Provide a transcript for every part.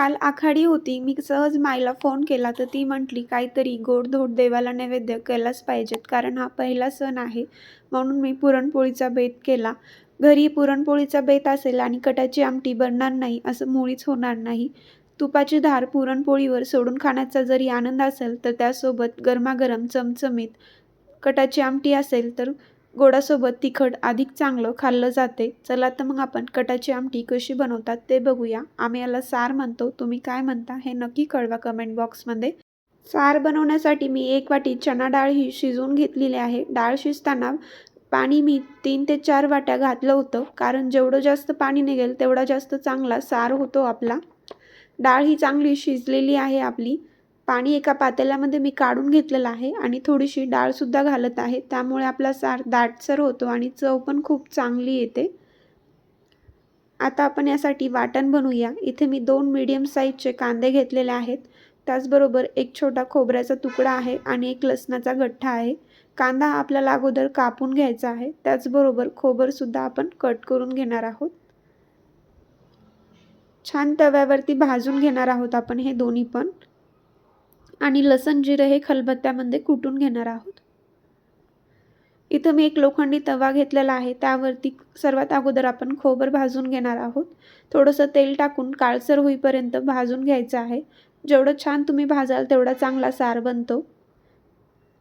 काल आखाडी होती. मी सहज माईला फोन केला तर ती म्हटली काहीतरी गोडधोड देवाला नैवेद्य केलाच पाहिजेत कारण हा पहिला सण आहे म्हणून मी पुरणपोळीचा बेत केला. घरी पुरणपोळीचा बेत असेल आणि कटाची आमटी बनणार नाही असं मुळीच होणार नाही. तुपाची धार पुरणपोळीवर सोडून खाण्याचा जरी आनंद असेल तर त्यासोबत गरमागरम चमचमीत कटाची आमटी असेल तर गोडासोबत तिखट अधिक चांगलं खाल्लं जाते. चला तर मग आपण कटाची आमटी कशी बनवतात ते बघूया. आम्ही याला सार म्हणतो. तुम्ही काय म्हणता हे नक्की कळवा कमेंट बॉक्समध्ये सार बनवण्यासाठी मी एक वाटी चणा डाळ ही शिजवून घेतलेली आहे. डाळ शिजताना पाणी मी तीन ते चार वाट्या घातलं होतं. कारण जेवढं जास्त पाणी निघेल तेवढा जास्त चांगला सार होतो आपला. डाळ ही चांगली शिजलेली आहे आपली. पाणी एका पातेल्यामध्ये मी काढून घेतलेलं आहे आणि थोडीशी डाळसुद्धा घालत आहे. त्यामुळे आपला सार दाटसर होतो आणि चव पण खूप चांगली येते. आता आपण यासाठी वाटण बनवूया. इथे मी दोन मीडियम साईजचे कांदे घेतलेले आहेत. त्याचबरोबर एक छोटा खोबऱ्याचा तुकडा आहे आणि एक लसणाचा गठ्ठा आहे. कांदा आपल्याला अगोदर कापून घ्यायचा आहे. त्याचबरोबर खोबरसुद्धा आपण कट करून घेणार आहोत. छान तव्यावरती भाजून घेणार आहोत आपण हे दोन्ही पण. आणि लसण जिरं हे खलबत्त्यामध्ये कुटून घेणार आहोत. इथं मी एक लोखंडी तवा घेतलेला आहे. त्यावरती सर्वात अगोदर आपण खोबर भाजून घेणार आहोत. थोडंसं तेल टाकून काळसर होईपर्यंत भाजून घ्यायचं आहे. जेवढं छान तुम्ही भाजाल तेवढा चांगला सार बनतो.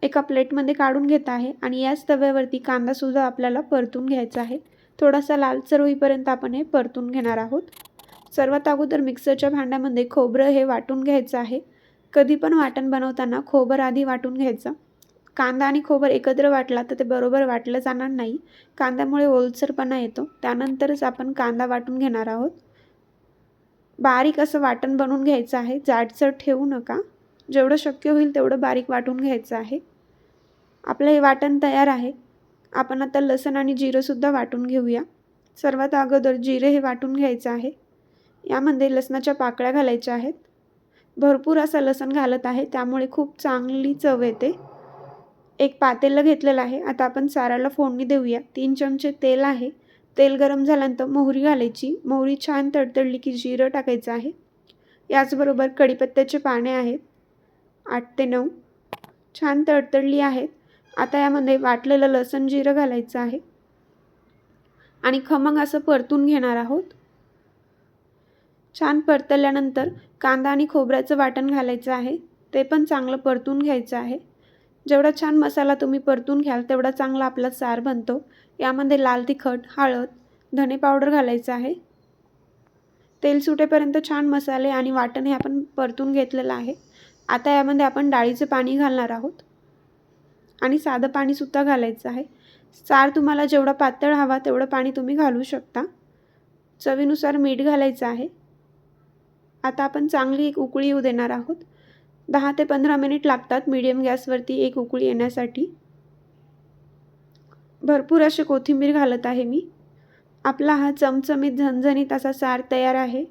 एका प्लेटमध्ये काढून घेत आहे आणि याच तव्यावरती कांदासुद्धा आपल्याला परतून घ्यायचा आहे. थोडासा लालसर होईपर्यंत आपण हे परतून घेणार आहोत. सर्वात अगोदर मिक्सरच्या भांड्यामध्ये खोबरं हे वाटून घ्यायचं आहे. कधी पण वाटण बनवताना खोबर आधी वाटून घ्यायचं. कांदा आणि खोबर एकत्र वाटला तर ते बरोबर वाटलं जाणार नाही. कांद्यामुळे ओलसरपणा येतो. त्यानंतरच आपण कांदा वाटून घेणार आहोत. बारीक असं वाटण बनवून घ्यायचं आहे. जाडसर ठेवू नका. जेवढं शक्य होईल तेवढं बारीक वाटून घ्यायचं आहे. आपलं हे वाटण तयार आहे. आपण आता लसण आणि जिरंसुद्धा वाटून घेऊया. सर्वात अगोदर जिरे हे वाटून घ्यायचं आहे. यामध्ये लसणाच्या पाकळ्या घालायच्या आहेत. भरपूर असं लसण घालत आहे त्यामुळे खूप चांगली चव येते. एक पातेलं घेतलेलं आहे. आता आपण साराला फोडणी देऊया. तीन चमचे तेल आहे. तेल गरम झाल्यानंतर मोहरी घालायची. मोहरी छान तडतडली की जिरं टाकायचं आहे. याचबरोबर कढीपत्त्याचे पाने आहेत. आठ ते नऊ. छान तडतडली आहेत. आता यामध्ये वाटलेलं लसण जिरं घालायचं आहे. आणि खमंग असं परतून घेणार आहोत. छान परतल्यानंतर कांदा आणि खोबऱ्याचं वाटण घालायचं आहे ते पण चांगलं परतून घ्यायचं आहे. जेवढा छान मसाला तुम्ही परतून घ्याल तेवढा चांगला आपला सार बनतो. यामध्ये लाल तिखट हळद धने पावडर घालायचं आहे. तेल सुटेपर्यंत छान मसाले आणि वाटण हे आपण परतून घेतलेलं आहे. आता यामध्ये आपण डाळीचं पाणी घालणार आहोत. आणि साधं पाणीसुद्धा घालायचं आहे. सार तुम्हाला जेवढा पातळ हवा तेवढं पाणी तुम्ही घालू शकता. चवीनुसार मीठ घालायचं आहे. आता आपण चांगली एक उकळी येऊ देणार आहोत. दहा ते पंधरा मिनिट लागतात मीडियम गॅसवरती एक उकळी येण्यासाठी. भरपूर असे कोथिंबीर घालत आहे मी. आपला हा चमचमीत झणझणीत असा सार तयार आहे.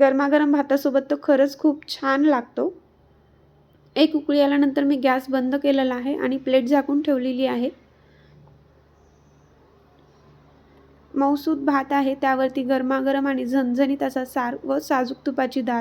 गरमागरम भातासोबत तो खरंच खूप छान लागतो. एक उकळी आल्यानंतर मी गॅस बंद केलेला आहे आणि प्लेट झाकून ठेवलेली आहे. मऊसूद भात आहे त्यावरती गरमागरम आणि झणझणीत असा सार व साजूक तुपाची दार